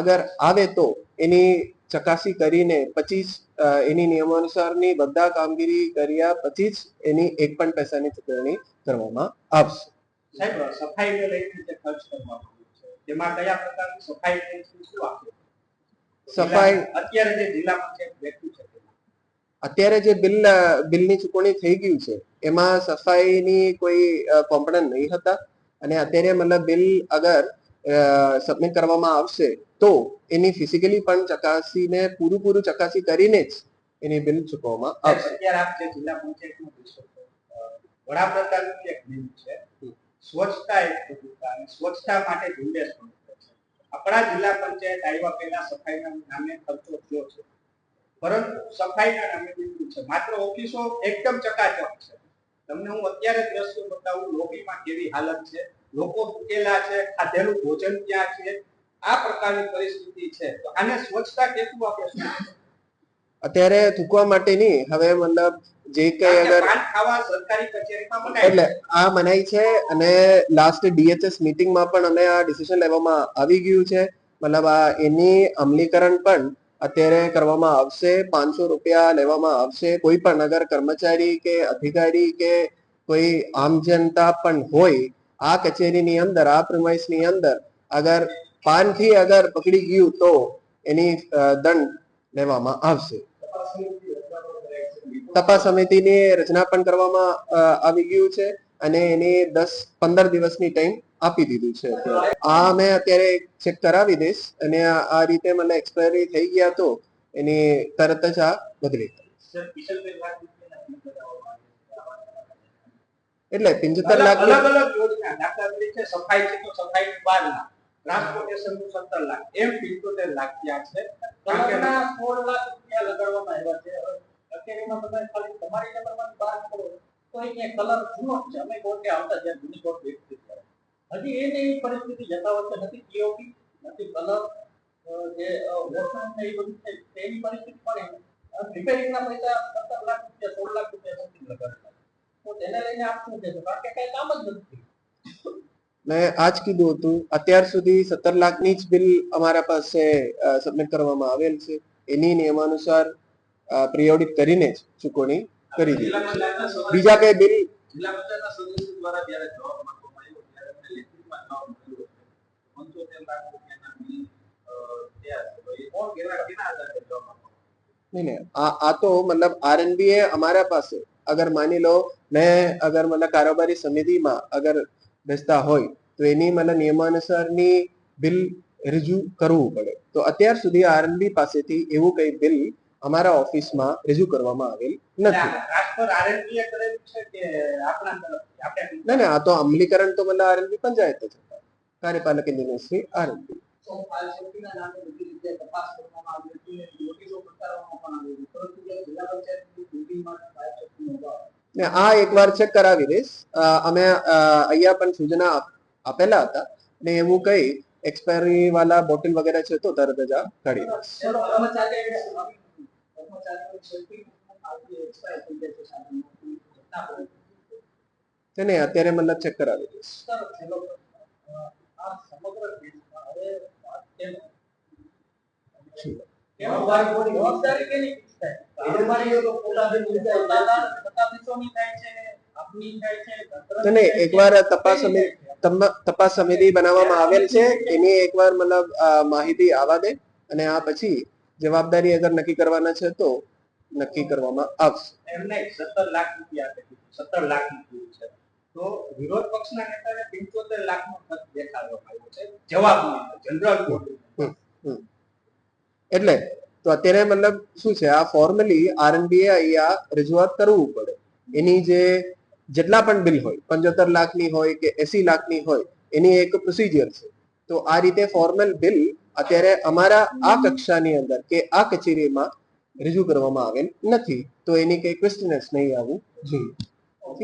અગર આવે તો એની ચકાસી કરીને પચીસ એની નિયમાનુસારની બધા કામગીરી કર્યા પછી જ એની એક પણ પૈસાની ચૂકવણી કરવામાં આવશે. સાહેબ સફાઈને લઈને ખર્ચ કરવામાં તેમાં કયા પ્રકારની સફાઈ શું આપે? સફાઈ અત્યારે જે છે અત્યારે જે બિલ બિલની ચૂકવણી થઈ ગયું છે એમાં સફાઈની કોઈ કોમ્પોનન્ટ નહીં હતા. અને અત્યારે મતલબ બિલ અગર સબમિટ કરવામાં આવશે તો એની ફિઝિકલી પણ ચકાસીને પૂરું પૂરું ચકાસી કરીને જ એની બિલ ચૂકવવામાં આવશે. અત્યારે આપ જે જિલ્લા પંચાયતમાં બેસો છો, અ, એક બિલ છે સ્વચ્છતા એક પ્રભુતા અને સ્વચ્છતા માટે ઝુંબેશ આપણા જિલ્લા પંચાયત આવ્યા પહેલા સફાઈના નામે ખર્ચો થયો છે. પરંતુ સફાઈના નામે બિલકુલ છે. માત્ર ઓફિસો એકદમ ચકાચક છે. તમને હું અત્યારે દ્રશ્ય બતાવું લોબીમાં કેવી હાલત છે લોકો ભૂકેલા છે ખાધેલું ભોજન ક્યાં છે આ પ્રકારની પરિસ્થિતિ છે. તો આને સ્વચ્છતા કેટલું આપણે અત્યારે થૂકવા માટેની હવે મતલબ જે કઈ અગર ખાવા સરકારી કચેરીમાં એટલે આ મનાઈ છે અને લાસ્ટ ડીએચએસ મીટિંગમાં પણ અમે આ ડિસિઝન લેવામાં આવી ગયું છે. મતલબ આ એની અમલીકરણ પણ અત્યારે કરવામાં આવશે. પાંચસો રૂપિયા લેવામાં આવશે. કોઈ પણ અગર કર્મચારી કે અધિકારી કે કોઈ આમ જનતા પણ હોય આ કચેરીની અંદર આ પ્રમાઇસની અંદર અગર પાનથી અગર પકડી ગયું તો એની દંડ લેવામાં આવશે. તપાસ સમિતિની રચના પણ કરવામાં આવી ગયું છે અને એને દસ પંદર દિવસની ટાઈમ આપી દીધું છે. આ મેં અત્યારે ચેક કરાવી દઈશ અને આ રીતે મને એક્સપાયરી થઈ ગયા તો એની તરત જ આ બદલી એટલે પંચોતેર લાખ અલગ અલગ યોજના. દાખલા તરીકે સફાઈ છે તો સફાઈ બાર લાખ. ટ્રાન્સપોર્ટેશનનું સત્તર લાખ એમ પિંચોતેર લાખ ત્યાં છે. તમારા સોળ લાખ રૂપિયા લગાડવામાં આવ્યા છે. અત્યારેમાં તમે ખાલી તમારી નંબરમાંથી બાર કરો તો એ કલર જૂનો છે. અમે કોર્ટે આવતા જ્યાં જૂની કોર્ટ વિકસિત કરે હજી એને એવી પરિસ્થિતિ યથાવત નથી પીઓપી નથી કલર જે વોશમેન ને એ બધું છે. તેની પરિસ્થિતિ પણ રિપેરિંગના પૈસા સત્તર લાખ રૂપિયા સોળ લાખ રૂપિયા સમથિંગ લગાડતા તો તેને લઈને આપ શું કહેશો? કારણ કે કઈ કામ જ નથી મેં આજ કીધું હતું, અત્યાર સુધી સત્તર લાખની જ બિલ અમારા પાસે સબમિટ કરવામાં આવેલ છે. એની નિયમાનુસાર પ્રિયોડિત કરીને જ ચૂકવણી કરી દીધી. બીજા કઈ બિલ નહીં આ તો મતલબ આરએનબી એ અમારા પાસે. અગર માની લો, મેં અગર મતલબ કારોબારી સમિતિમાં અગર બેસતા હોય તો એની મને નિયમાનુસારની બિલ રજૂ કરવું પડે. તો અત્યાર સુધી આરએનબી પાસેથી એવું કઈ બિલ અમારા ઓફિસમાં રજૂ કરવામાં આવેલ નથી. ના ના આ તો અમલીકરણ તો મને આરએનબી પંચાયત જ હતા કાર્યપાલક ઇજનેર શ્રી આરએનબી તપાસ કરવામાં આવી હતી અને નોટિસો આવી પરંતુ જિલ્લા પંચાયતની ને આ એકવાર ચેક કરાવી દઈશ. અ, અમે અ, અહીંયા પણ સૂચના આપ- આપેલા હતા ને એવું કઈ એક્સપાયરી વાળા બોટલ વગેરે છે તો તરત જ આ કાઢી દઈશ. ચલો કર્મચારી કર્મચારીઓ સેફ્ટી આપી એક્સપાયર થઈ જાય છે સાધનોથી ઘટના બને છે. તેને અત્યારે મતલબ ચેક કરાવી દઈશ. સર ચલો અ, આ સમગ્ર દેશમાં હવે વાત કેમ જવાબદારી જવાબદારી કેની થાય જવાબદારીઓ તો પોતા બી નહીં એકવાર તપાસ સમિતિ તપાસ સમિતિ બનાવવામાં આવેલ છે એની એકવાર મતલબ માહિતી આવવા દે અને આ પછી જવાબદારી અગર નક્કી કરવાના છે તો નક્કી કરવામાં આવશે. એમને સત્તર લાખ રૂપિયા આપે સત્તર લાખ રૂપિયા છે. તો વિરોધ પક્ષના નેતાને પંચોતેર લાખ નો ખર્ચ દેખાડવામાં આવ્યો છે. જવાબ જનરલ કોર્ટ. એટલે તો અત્યારે મતલબ શું છે? આ ફોર્મલી આરએનબીએ અહીંયા રજૂઆત કરવું પડે. એની જે જેટલા પણ બિલ હોય, પંચોતેર લાખની હોય કે એસી લાખની હોય, એની એક પ્રોસિજર છે. તો આ રીતે ફોર્મલ બિલ અત્યારે અમારા આ કક્ષાની અંદર કે આ કચેરીમાં રજૂ કરવામાં આવેલ નથી. તો એની કઈ ક્વેશ્ચનસ નહીં આવવું જોઈએ.